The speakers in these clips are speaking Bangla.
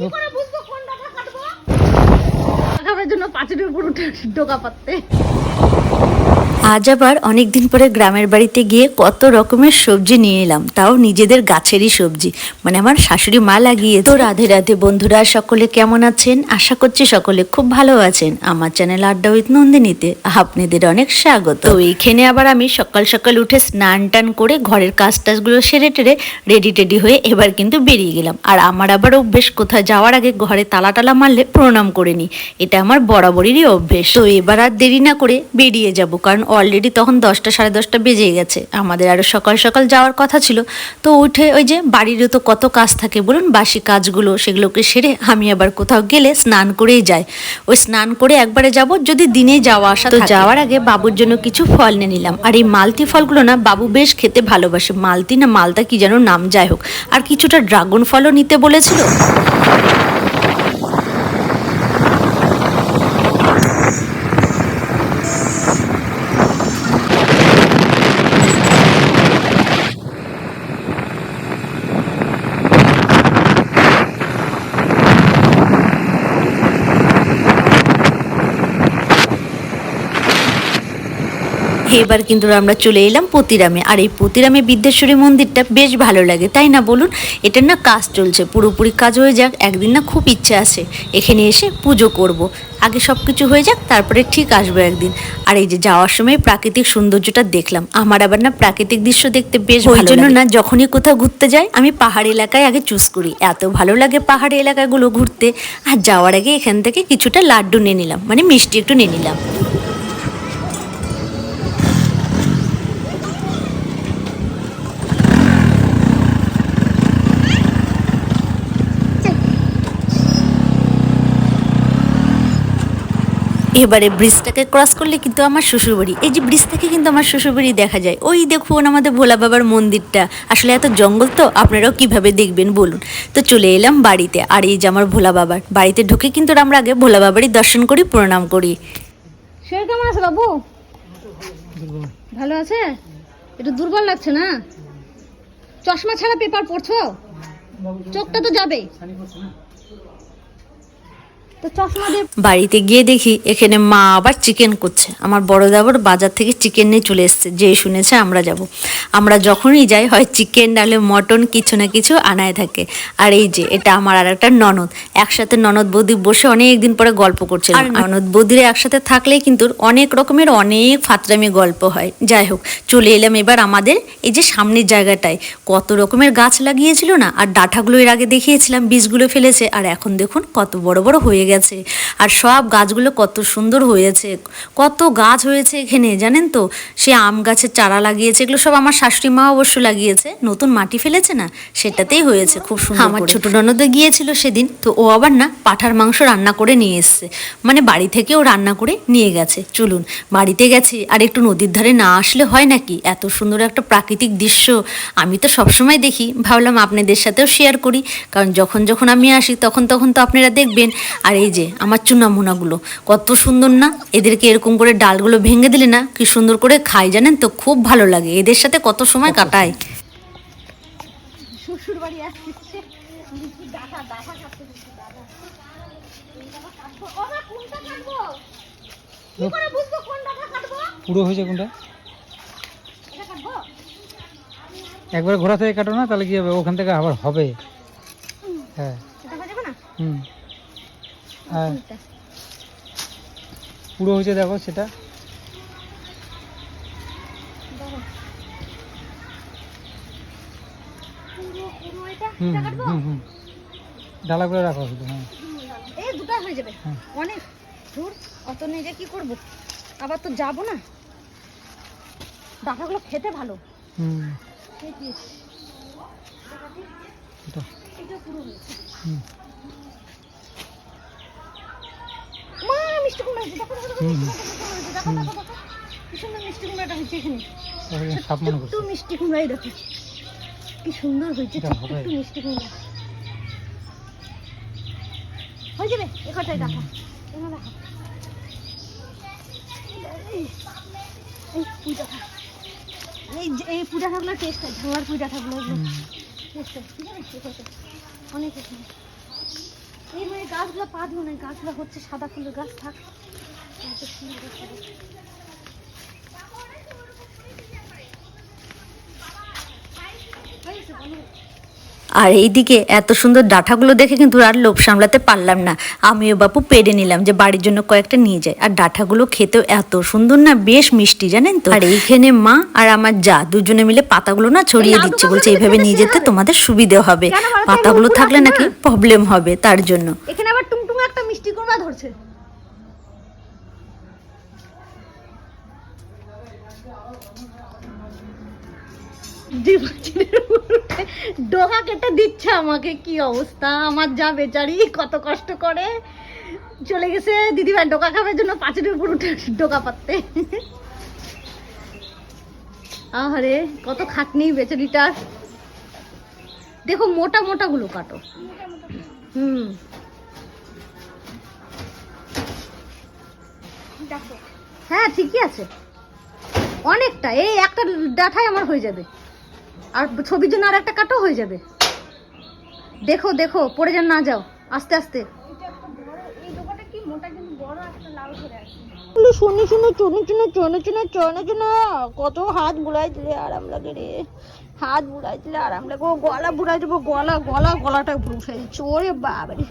কি করে জন্য পাঁচের উপর উঠে ডোকা পাততে আজ আবার অনেক দিন পরে গ্রামের বাড়িতে গিয়ে কত রকমের সবজি নিয়ে এলাম, তাও নিজেদের গাছেরই সবজি। মানে আমার শাশুড়ি মা লাগিয়ে তো রাধে রাধে বন্ধুরা, সকলে কেমন আছেন? আশা করছি সকলে খুব ভালো আছেন। আমার চ্যানেল আড্ডা উইথ নন্দিনীতে আপনাদের অনেক স্বাগত। তো এইখানে আবার আমি সকাল সকাল উঠে স্নান টান করে ঘরের কাজ টাজগুলো সেরে টেরে রেডি টেডি হয়ে এবার কিন্তু বেরিয়ে গেলাম। আর আমার আবার অভ্যেস, কোথায় যাওয়ার আগে ঘরে তালা টালা মারলে প্রণাম করে নিই। এটা আমার বরাবরেরই অভ্যেস। তো এবার আর দেরি না করে বেরিয়ে যাব। কারণ অলরেডি তখন দশটা সাড়ে দশটা বেজে গেছে। আমাদের আরও সকাল সকাল যাওয়ার কথা ছিল। তো উঠে ওই যে বাড়িরও তো কত কাজ থাকে বলুন বাসি কাজগুলো সেগুলোকে সেরে আমি আবার কোথাও গেলে স্নান করেই যাই। ওই স্নান করে একবারে যাব যদি দিনে যাওয়া আসা তো যাওয়ার আগে বাবুর জন্য কিছু ফল নিয়ে নিলাম। আর এই মালতি ফলগুলো না বাবু বেশ খেতে ভালোবাসে। মালতি না মালতা কি যেন নাম যাই হোক। আর কিছুটা ড্রাগন ফলও নিতে বলেছিল। এবার কিন্তু আমরা চলে এলাম পতিরামে। আর এই পতিরামে বিদ্যেশ্বরী মন্দিরটা বেশ ভালো লাগে তাই না বলুন? এটার না কাজ চলছে পুরোপুরি কাজ হয়ে যাক একদিন না খুব ইচ্ছে আছে। এখানে এসে পুজো করব। আগে সব কিছু হয়ে যাক তারপরে ঠিক আসব একদিন। আর এই যে যাওয়ার সময় প্রাকৃতিক সৌন্দর্যটা দেখলাম। আমার আবার না প্রাকৃতিক দৃশ্য দেখতে বেশ ওই জন্য না যখনই কোথাও ঘুরতে যাই আমি পাহাড় এলাকায় আগে চুজ করি। এত ভালো লাগে পাহাড়ি এলাকাগুলো ঘুরতে। আর যাওয়ার আগে এখান থেকে কিছুটা লাড্ডু নিয়ে নিলাম মানে মিষ্টি একটু নিয়ে নিলাম। এবারে ব্রিজটাকে ক্রস করলে কিন্তু আমার শ্বশুরবাড়ি। এই যে ব্রিজ থেকে কিন্তু আমার শ্বশুরবাড়ি দেখা যায়। ওই দেখুন আমাদের ভোলা বাবার মন্দিরটা। আসলে এত জঙ্গল তো, আপনারাও কীভাবে দেখবেন বলুন। তো চলে এলাম বাড়িতে। আর এই যে আমার ভোলা বাবার, বাড়িতে ঢুকে কিন্তু আমরা আগে ভোলা বাবারই দর্শন করি, প্রণাম করি। শরীর কেমন আছে বাবু? ভালো আছে? একটু দুর্বল লাগছে না? চশমা ছাড়া পেপার পড়ছো? চোখটা তো যাবে বাড়িতে গিয়ে দেখি এখানে মা আবার চিকেন করছে। আমার বড় দাবর বাজার থেকে চিকেন নিয়ে চলে এসছে। যে শুনেছে আমরা যাব। আমরা যখনই যাই হয় চিকেন ডালে মটন কিছু না কিছু আনায় থাকে। আর এই যে এটা আমার আর একটা ননদ। একসাথে ননদ বৌদি বসে অনেক দিন পরে গল্প করছে আর ননদ বৌদিরা একসাথে থাকলে কিন্তু অনেক রকমের অনেক ফাতরামি গল্প হয়। যাই হোক চলে এলাম এবার আমাদের এই যে সামনের জায়গাটায়। কত রকমের গাছ লাগিয়েছিল না? আর ডাঁটাগুলো এর আগে দেখিয়েছিলাম বীজগুলো ফেলেছে। আর এখন দেখুন কত বড় বড় হয়ে গেছে। আর সব গাছগুলো কত সুন্দর হয়েছে। কত গাছ হয়েছে এখানে জানেন তো? সে আম গাছের চারা লাগিয়েছে এগুলো সব আমার শাশুড়ি মা অবশ্য লাগিয়েছে। নতুন মাটি ফেলেছে না? সেটাতেই হয়েছে খুব সুন্দর আমার ছোট ননদে গিয়েছিল সেদিন তো ও আবার না পাঠার মাংস রান্না করে নিয়ে এসছে। মানে বাড়ি থেকেও রান্না করে নিয়ে গেছে। চলুন বাড়িতে গেছি আর একটু নদীর ধারে না আসলে হয় নাকি? এত সুন্দর একটা প্রাকৃতিক দৃশ্য। আমি তো সবসময় দেখি ভাবলাম আপনাদের সাথেও শেয়ার করি। কারণ যখন যখন আমি আসি তখন তখন তো আপনারা দেখবেন। আর এই যে আমার চুনামুনাগুলো। কত সুন্দর না? এদেরকে এরকম করে ডালগুলো ভেঙে দিলে না কি সুন্দর করে খাই জানেন তো? খুব ভালো লাগে। এদের সাথে কত সময় কাটায়? শ্বশুর বাড়ি আসছে পুরো হয়েছে কোনটা? একবার ঘোরা থেকে কাটো না তাহলে কি হবে? ওখান থেকে আবার হবে। হ্যাঁ। এটা হয়ে যাবে না? হুম। হ্যাঁ। পুরো হয়েছে দেখো সেটা। হুম ডালাগুলো রাখো শুধু হ্যাঁ। এই দুটো হয়ে যাবে। হুম। অনেক দূর। অত যে কি করব? আবার তো যাব না। ডাটাগুলো খেতে ভালো। হুম। এটা। এটা পুরো হয়েছে। হুম। মিষ্টি কুমড়া হয়েছে দেখো দেখো দেখো কি সুন্দর মিষ্টি কুমড়াটা হয়েছে এখানে। একটু মিষ্টি কুমড়াই দেখো। কি সুন্দর হয়েছে। একটু মিষ্টি কুমড়া। হয়ে যাবে এখানটায় দেখো এখানে দেখো এই পুঁই এই ডাঁটাগুলো টেস্ট হয় টেস্ট হয়। ঠিক আছে ঠিক আছে অনেক মানে গাছগুলো পা দিও না এই গাছগুলো হচ্ছে সাদা ফুলের গাছ থাক। সুন্দর আর এইদিকে এত সুন্দর ডাঁটাগুলো দেখে কিন্তু আর লোভ সামলাতে পারলাম না। আমিও বাপু পেরে নিলাম যে বাড়ির জন্য কয়েকটা নিয়ে যায়। আর ডাঁটাগুলো খেতেও এত সুন্দর না বেশ মিষ্টি জানেন তো। আর এইখানে মা আর আমার যা দুজনে মিলে পাতাগুলো না ছড়িয়ে দিচ্ছে বলছে এইভাবে নিয়ে যেতে তোমাদের সুবিধে হবে। পাতাগুলো থাকলে নাকি প্রবলেম হবে তার জন্য। এখানে আবার টুমটুম একটা মিষ্টি কুমড়া ধরছে। ডোকা কেটে দিচ্ছে আমাকে, কি অবস্থা? আমার যা বেচারি, কত কষ্ট করে। চলে গেছে, দিদিভাই ডোকা খাবার জন্য পাঁচের উপর উঠে ডোকা পাততে আহারে, কত খাটনি বেচারিটার দেখো, মোটা মোটা গুলো কাটো। হুম। হ্যাঁ ঠিকই আছে। অনেকটা, এই একটা ডাঠাই আমার হয়ে যাবে। আর ছবির জন্য আর একটা কাটো হয়ে যাবে। দেখো দেখো, পড়ে যান, না যাও। আস্তে আস্তে। শুনে শুনে চনে চনে চনে চনে চনে চনে কত হাত বুড়াই দিলে আরাম লাগে রে। হাত বুড়াই দিলে আরাম লাগে। ও গলা বুড়াই দেবো, গলা গলা, গলাটা উঠে দিচ্ছে ওরে বাবারে।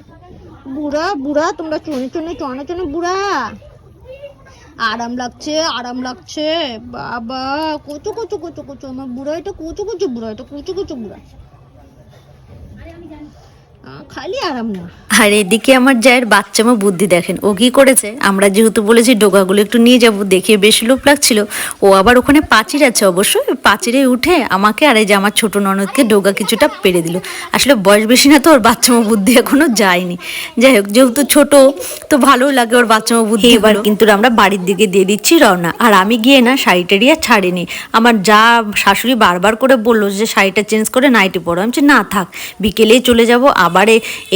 বুড়া বুড়া, তোমরা চনে চনে চনে চনে বুড়া। আরাম লাগছে আরাম লাগছে। বাবা, কচু কচু কচু কচু, আমার বুড়ো এটা কচু কচু বুড়ো, এটা কচু কচু বুড়া। আর এদিকে আমার জায়ের বাচ্চামো বুদ্ধি দেখেন। ও কি করেছে? আমরা যেহেতু বলেছি ডোকাগুলো একটু নিয়ে যাব দেখে বেশ লোভ লাগছিল। ও আবার ওখানে পাচির আছে অবশ্য। ওই পাচিরে উঠে আমাকে আর এই যে আমার ছোট ননদকে ডোকা কিছুটা পেরে দিল। আসলে বয়স বেশি না তো ওর বাচ্চামো বুদ্ধি এখনও যায়নি। যাই হোক যেহেতু ছোট তো ভালোই লাগে ওর বাচ্চামো বুদ্ধি এবার কিন্তু আমরা বাড়ির দিকে দিয়ে দিচ্ছি রওনা। আর আমি গিয়ে না শাড়িটারি আর ছাড়িনি। আমার যা শাশুড়ি বারবার করে বলল যে শাড়িটা চেঞ্জ করে নাইটি পরো। আমি না থাক। বিকেলেই চলে যাব আবারে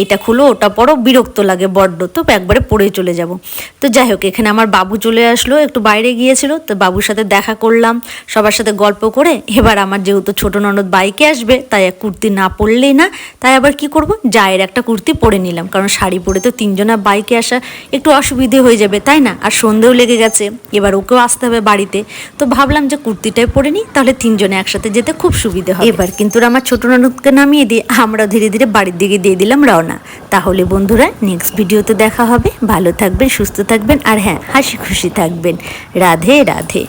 এটা খুলো, ওটা পরো, বিরক্ত লাগে বড্ড, তো একবারে পরে চলে যাব। তো যাই হোক, এখানে আমার বাবু চলে আসলো, একটু বাইরে গিয়েছিল, তো বাবুর সাথে দেখা করলাম, সবার সাথে গল্প করে, এবার আমার যেহেতু ছোট ননদ বাইকে আসবে, তাই এক কুর্তি না পরলেই না, তাই আবার কি করব, জায়ের একটা কুর্তি পরে নিলাম, কারণ শাড়ি পরে তো তিনজনা বাইকে আসা একটু অসুবিধে হয়ে যাবে, তাই না? আর সন্ধেও লেগে গেছে, এবার ওকেও আসতে হবে বাড়িতে, তো ভাবলাম যে কুর্তিটাই পরে নিই, তাহলে তিনজনে একসাথে যেতে খুব সুবিধে হবে। এবার কিন্তু আমার ছোট ননদকে নামিয়ে দিয়ে আমরা ধীরে ধীরে বাড়ির দিকে দিয়ে দিলাম রওনা। তাহলে বন্ধুরা নেক্সট ভিডিওতে দেখা হবে। ভালো থাকবেন, সুস্থ থাকবেন, আর হ্যাঁ হাসি খুশি থাকবেন। রাধে রাধে।